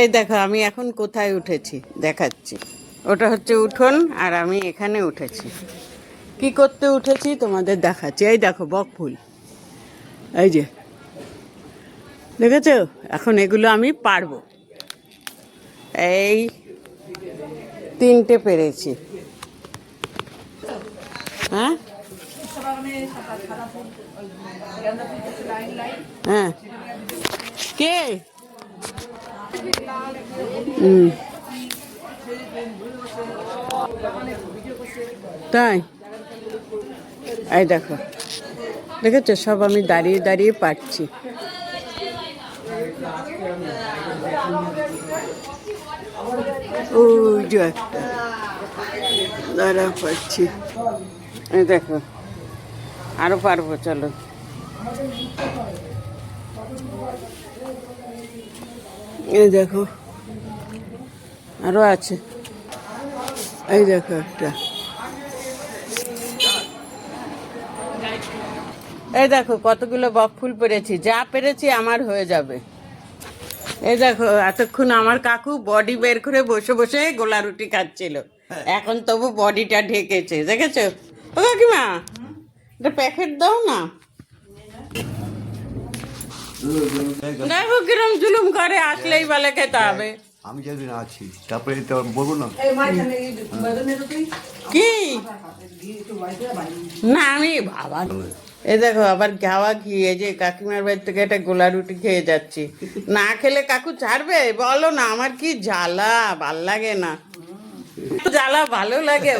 এই দেখো, আমি এখন কোথায় উঠেছি? দেখাচ্ছি। ওটা হচ্ছে উঠোন, আর আমি এখানে উঠেছি। কি করতে উঠেছি তোমাদের দেখাচ্ছি। এই দেখো, বক ফুল। এই যে, দেখেছ? এখন এগুলো আমি পারব। এই তিনটে পেরেছি। হ্যাঁ? হ্যাঁ। কে? তাই? এই দেখো। দেখেছ? সব আমি দাঁড়িয়ে দাঁড়িয়ে যে একটা। দাঁড়া পাচ্ছি এই দেখো। আরও পারব, চলো। এই দেখো, আরও আছে। এই দেখো একটা। এই দেখো কতগুলো বক ফুল পেরেছি, যা পেরেছি আমার হয়ে যাবে। এই দেখো, এতক্ষণ আমার কাকু বডি বের করে বসে বসে গোলা রুটি খাচ্ছিল। এখন তবু বডিটা ঢেকেছে, দেখেছ? ও কাকিমা, এটা প্যাকেট দাও না। দেখো কিরম জুলুম করে আসলেই বলে খেতে হবে আমি যেদিন আছি তারপরে তো বলব না কি না আমি বাবা এই দেখো আবার গাওয়া ঘি এই যে কাকিমার বাড়ি থেকে একটা গোলা রুটি খেয়ে যাচ্ছি না খেলে কাকু ছাড়বে বলো না আমার কি জ্বালা ভালো লাগে না জ্বালা ভালো লাগে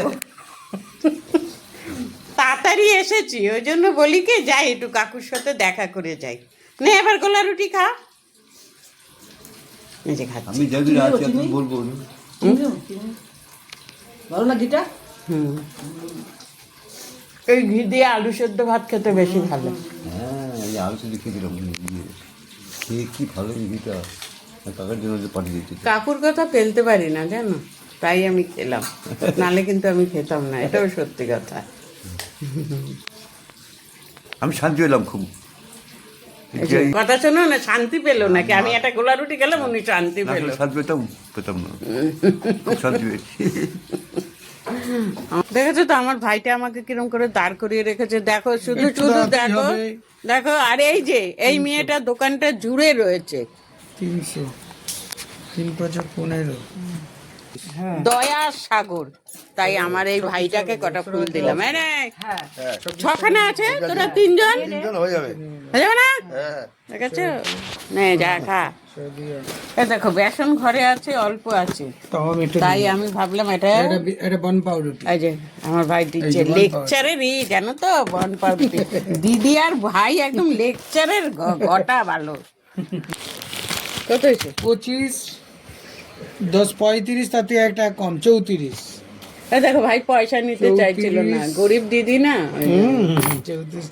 তাড়াতাড়ি এসেছি ওই জন্য বলি কি যাই একটু কাকুর সাথে দেখা করে যাই নে এবার গোলা রুটি খা। এই যে খাচ্ছি। আমি আছি আপনি বলব ভালো না ঘিটা হুম। এই ঘি দিয়ে আলু সেদ্ধ ভাত খেতে বেশি ভালো। হ্যাঁ এই আলু খেয়েছিলাম খেয়ে কি ভালো ঘিটা? কাকার জন্য যে পাঠিয়ে দিচ্ছি। কাকুর কথা ফেলতে পারি না জানো? তাই আমি খেলাম। নালে কিন্তু আমি খেতাম না এটাও সত্যি কথা। আমি শান্তি পেলাম খুব। কথা শোনো না শান্তি পেল নাকি? আমি একটা গোলা রুটি খেলাম উনি শান্তি পেল। শান্তি পেতাম পেতাম না। শান্তি পেয়েছি দেখেছ তো আমার ভাইটা আমাকে কিরম করে দাঁড় করিয়ে রেখেছে। দেখো শুধু শুধু দেখো দেখো আর এই যে এই মেয়েটা দোকানটা জুড়ে রয়েছে। তিনশো। তিন পাঁচক পনেরো। দয়া সাগর। তাই আমার এই ভাইটাকে কটা ফুল দিলাম এই নে, ছখানা আছে তোরা তিনজন? হয়ে যাবে। না? দেখেছ নে যা খা। এ দেখো বেসন ঘরে আছে অল্প আছে। তাই আমি ভাবলাম এটা এটা বন পাউরুটি। এই যে আমার ভাই দিচ্ছে। এই লেকচারের ই জানো তো বন পাউরুটি। দিদি আর ভাই একদম লেকচারের ঘটা ভালো কত হয়েছে? পঁচিশ। দশ পঁয়ত্রিশ তাতে একটা কম চৌত্রিশ। দেখো ভাই পয়সা নিতে চাইছিল না। গরিব দিদি না? চৌত্রিশ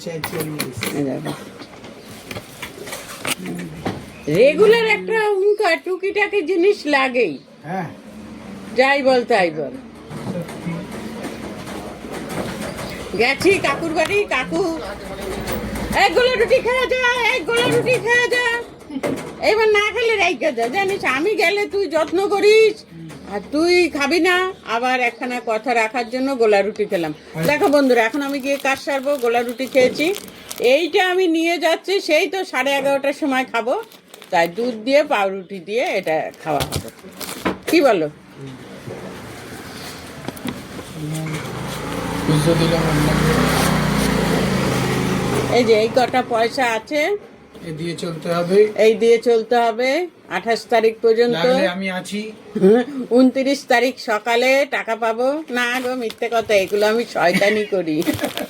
রেগুলার একটা উনকা টুকিটাকি জিনিস লাগেই। হ্যাঁ। যাই বল তাই বল। গেছি কাকুর বাড়ি কাকু। এক গোলা রুটি খেয়ে যা এক গোলা রুটি খেয়ে যা। এবার না খেলে রেখে যা জানিস, আমি গেলে তুই যত্ন করিস, আর তুই খাবি না। আবার একখানা কথা রাখার জন্য গোলা রুটি খেলাম। দেখো বন্ধুরা, এখন আমি গিয়ে কাজ সারবো, গোলা রুটি খেয়েছি। এইটা আমি নিয়ে যাচ্ছি, সেই তো সাড়ে এগারোটার সময় খাব। তাই দুধ দিয়ে, পাউরুটি দিয়ে এটা খাওয়া হবে। কি বলো? এই যে এই কটা পয়সা আছে দিয়ে চলতে হবে। এই দিয়ে চলতে হবে। আঠাশ তারিখ পর্যন্ত। আমি আছি। উনত্রিশ তারিখ সকালে টাকা পাবো। না গো মিথ্যে কথা এগুলো আমি শয়তানি করি।